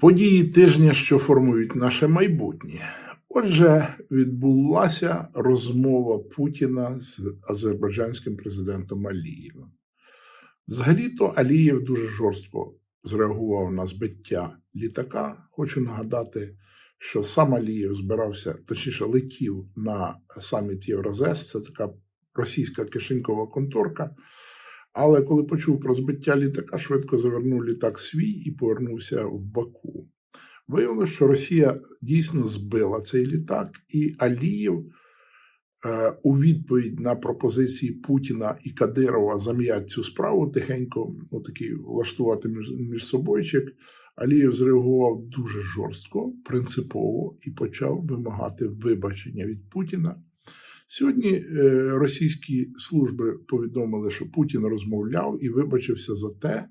Події тижня, що формують наше майбутнє. Отже, відбулася розмова Путіна з азербайджанським президентом Алієвим. Взагалі-то Алієв дуже жорстко зреагував на збиття літака. Хочу нагадати, що сам Алієв збирався, точніше, летів на саміт Євразес, це така російська кишенькова конторка. Але коли почув про збиття літака, швидко завернув літак свій і повернувся в Баку. Виявилося, що Росія дійсно збила цей літак, і Алієв е, у відповідь на пропозиції Путіна і Кадирова зам'ять цю справу тихенько, ну, такий влаштувати між собойчик. Алієв зреагував дуже жорстко, принципово і почав вимагати вибачення від Путіна. Сьогодні е, російські служби повідомили, що Путін розмовляв і вибачився за те,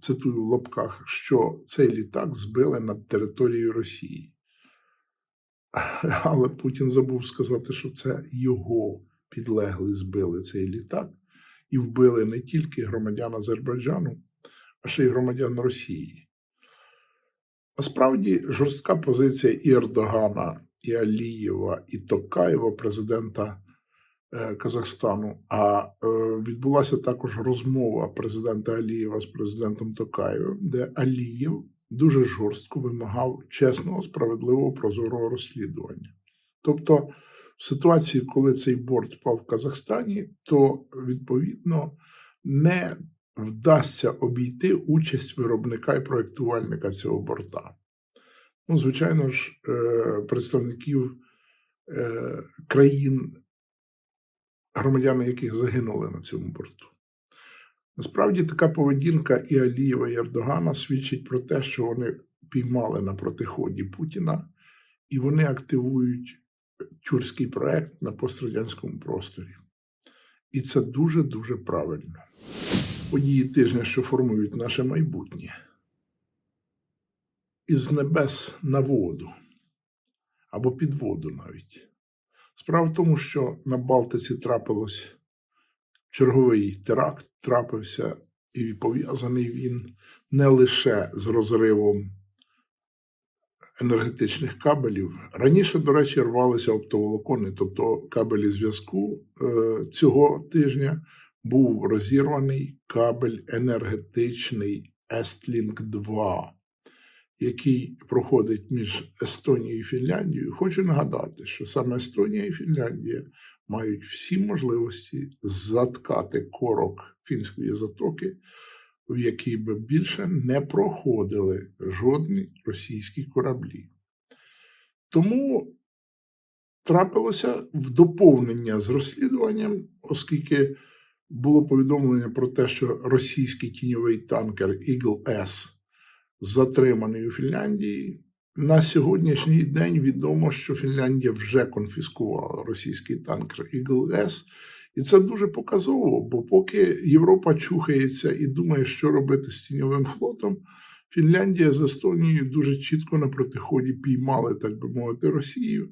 цитую в лапках, що цей літак збили над територією Росії. Але Путін забув сказати, що це його підлегли збили цей літак і вбили не тільки громадян Азербайджану, а ще й громадян Росії. Насправді жорстка позиція і Ердогана, і Алієва, і Токаєва, президента е, Казахстану. А е, відбулася також розмова президента Алієва з президентом Токаєвим, де Алієв дуже жорстко вимагав чесного, справедливого прозорого розслідування. Тобто, в ситуації, коли цей борт впав в Казахстані, то відповідно не вдасться обійти участь виробника і проєктувальника цього борта. Ну, звичайно ж, е, представників е, країн, громадяни яких загинули на цьому борту. Насправді така поведінка і Алієва, і Ердогана свідчить про те, що вони піймали на протиході Путіна і вони активують тюркський проект на пострадянському просторі. І це дуже-дуже правильно. Події тижня, що формують наше майбутнє. Із небес на воду або під воду навіть. Справа в тому, що на Балтиці трапилось черговий теракт, трапився і пов'язаний він не лише з розривом енергетичних кабелів. Раніше, до речі, рвалися оптоволокони, тобто кабелі зв'язку е, цього тижня був розірваний кабель енергетичний Estlink 2, який проходить між Естонією і Фінляндією. Хочу нагадати, що саме Естонія і Фінляндія мають всі можливості заткати корок фінської затоки, в який би більше не проходили жодні російські кораблі. Тому трапилося в доповнення з розслідуванням, оскільки було повідомлення про те, що російський тіньовий танкер Eagle S затриманий у Фінляндії. На сьогоднішній день відомо, що Фінляндія вже конфіскувала російський танкер Eagle S. І це дуже показово, бо поки Європа чухається і думає, що робити з тіньовим флотом, Фінляндія з Естонією дуже чітко на протиході піймали, так би мовити, Росію.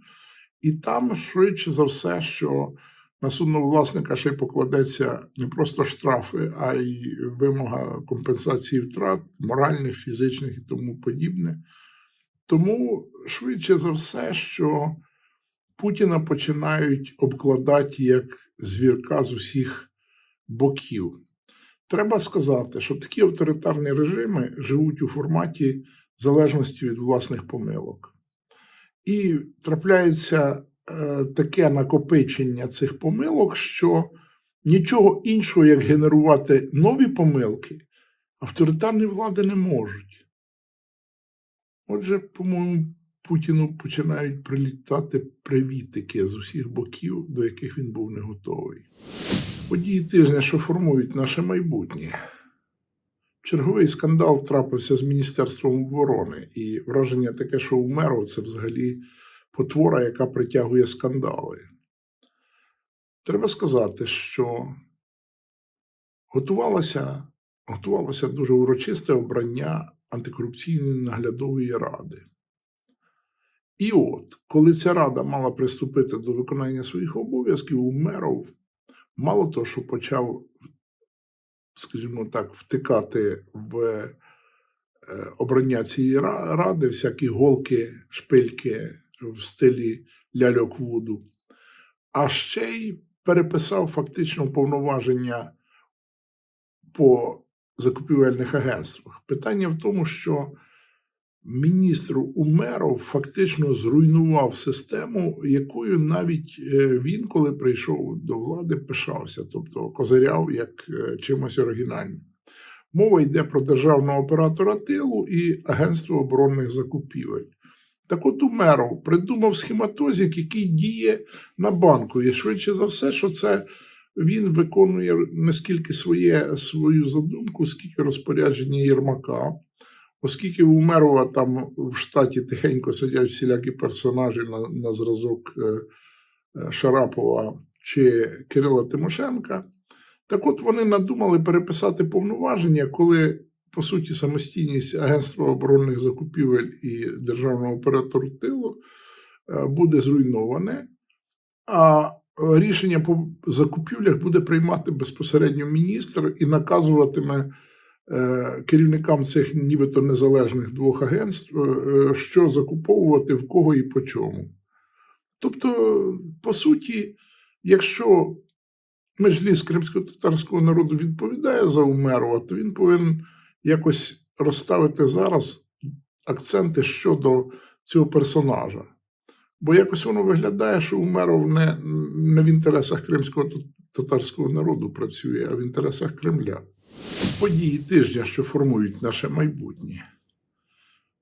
І там швидше за все, що на судновласника ще й покладеться не просто штрафи, а й вимога компенсації втрат, моральних, фізичних і тому подібне. Тому швидше за все, що Путіна починають обкладати як звірка з усіх боків. Треба сказати, що такі авторитарні режими живуть у форматі залежності від власних помилок. І трапляється е, таке накопичення цих помилок, що нічого іншого, як генерувати нові помилки, авторитарні влади не можуть. Отже, по-моєму, Путіну починають прилітати привітики з усіх боків, до яких він був не готовий. Події тижня, що формують наше майбутнє. Черговий скандал трапився з Міністерством оборони, і враження таке, що у меру це взагалі потвора, яка притягує скандали. Треба сказати, що готувалося, готувалося дуже урочисте обрання антикорупційної наглядової ради. І от, коли ця рада мала приступити до виконання своїх обов'язків, Умеров мало того, що почав, скажімо так, втикати в е, обрання цієї ради, всякі голки, шпильки в стилі ляльок Вуду, а ще й переписав фактично повноваження по закупівельних агентствах. Питання в тому, що міністр Умеров фактично зруйнував систему, якою навіть е, він, коли прийшов до влади, пишався, тобто козиряв як е, чимось оригінальним. Мова йде про державного оператора тилу і Агентство оборонних закупівель. Так от Умеров придумав схематозик, який діє на банку. І швидше за все, що це він виконує не скільки своє, свою задумку, скільки розпорядження Єрмака. Оскільки у Умерова там в штаті тихенько сидять всілякі персонажі на, на зразок е, е, Шарапова чи Кирила Тимошенка, так от вони надумали переписати повноваження, коли, по суті, самостійність Агентства оборонних закупівель і Державного оператору тилу е, буде зруйноване, а рішення по закупівлях буде приймати безпосередньо міністр і наказуватиме керівникам цих нібито незалежних двох агентств, е, що закуповувати в кого і по чому. Тобто, по суті, якщо межліс кримсько-татарського народу відповідає за Умерова, то він повинен якось розставити зараз акценти щодо цього персонажа. Бо якось воно виглядає, що Умеров не, не в інтересах кримського татарського народу працює, а в інтересах Кремля. Події тижня, що формують наше майбутнє.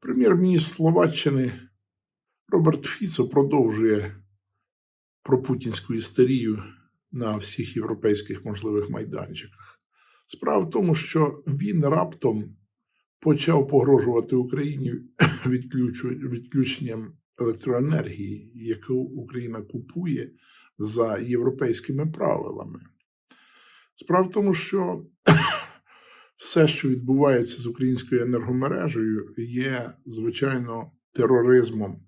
Прем'єр-міністр Словаччини Роберт Фіцо продовжує пропутінську істерію на всіх європейських можливих майданчиках. Справа в тому, що він раптом почав погрожувати Україні відключенням електроенергії, яку Україна купує за європейськими правилами. Справа в тому, що все, що відбувається з українською енергомережею, є, звичайно, тероризмом.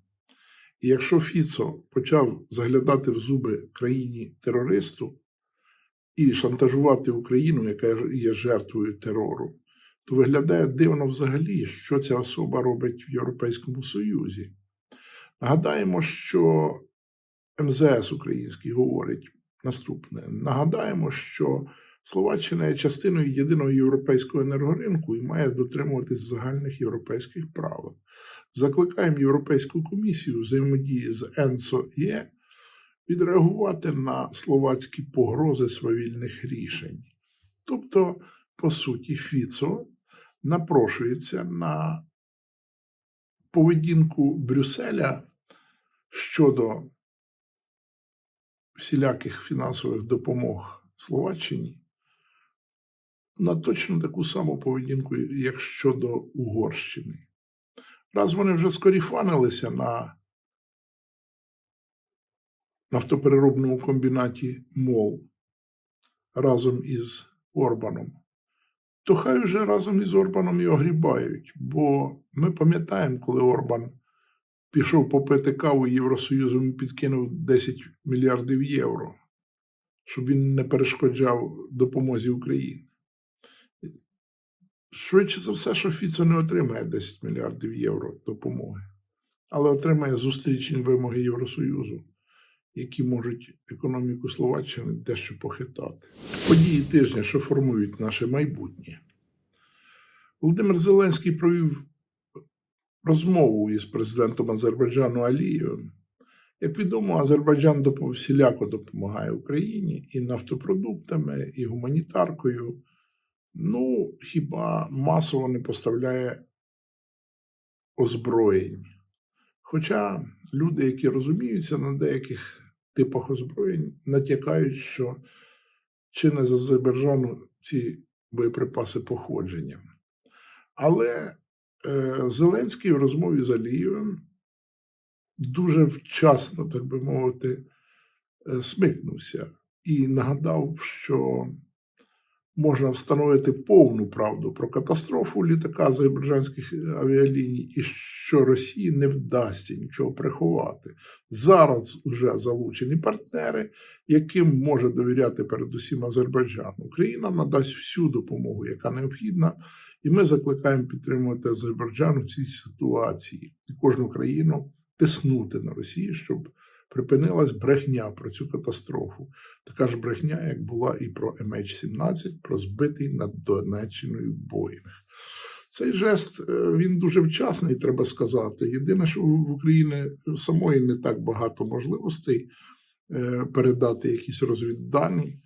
І якщо Фіцо почав заглядати в зуби країні терористу і шантажувати Україну, яка є жертвою терору, то виглядає дивно взагалі, що ця особа робить в Європейському Союзі. Нагадаємо, що МЗС український говорить наступне: нагадаємо, що Словаччина є частиною єдиного європейського енергоринку і має дотримуватись загальних європейських правил. Закликаємо Європейську комісію взаємодії з ЕНЦО-Є відреагувати на словацькі погрози свавільних рішень. Тобто, по суті, Фіцо напрошується на поведінку Брюсселя щодо всіляких фінансових допомог Словаччині на точно таку саму поведінку, як щодо Угорщини. Раз вони вже скоріфанилися на нафтопереробному комбінаті МОЛ разом із Орбаном, то хай вже разом із Орбаном і огрібають. Бо ми пам'ятаємо, коли Орбан пішов попити каву Євросоюзом і підкинув 10 мільярдів євро, щоб він не перешкоджав допомозі Україні. Швидше за все, що Фіцо не отримає 10 мільярдів євро допомоги, але отримає зустрічні вимоги Євросоюзу, які можуть економіку Словаччини дещо похитати. Події тижня, що формують наше майбутнє. Володимир Зеленський провів розмову із президентом Азербайджану Алієвим. Як відомо, Азербайджан всіляко допомагає Україні і нафтопродуктами, і гуманітаркою. Ну, хіба масово не поставляє озброєнь. Хоча люди, які розуміються на деяких типах озброєнь, натякають, що чи не з Азербайджану ці боєприпаси походження. Але Зеленський в розмові з Алієвим дуже вчасно, так би мовити, е, смикнувся і нагадав, що можна встановити повну правду про катастрофу літака азербайджанських авіаліній і що Росії не вдасться нічого приховати. Зараз вже залучені партнери, яким може довіряти передусім Азербайджан. Україна надасть всю допомогу, яка необхідна, і ми закликаємо підтримувати Азербайджан у цій ситуації і кожну країну тиснути на Росію, щоб припинилась брехня про цю катастрофу. Така ж брехня, як була і про MH17, про збитий над Донеччиною Боїнг. Цей жест е, він дуже вчасний, треба сказати. Єдине, що в Україні самої не так багато можливостей е, передати якісь розвіддані.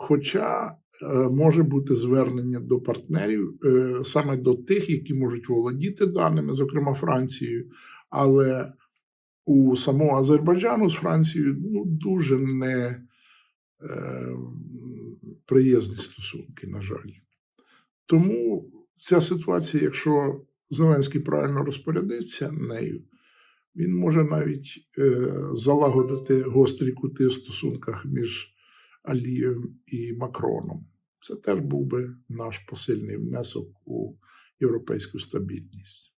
Хоча е, може бути звернення до партнерів е, саме до тих, які можуть володіти даними, зокрема Францією, але у самого Азербайджану з Францією ну, дуже не е, приязні стосунки, на жаль. Тому ця ситуація, якщо Зеленський правильно розпорядиться нею, він може навіть залагодити гострі кути в стосунках між Алієм і Макроном. Це теж був би наш посильний внесок у європейську стабільність.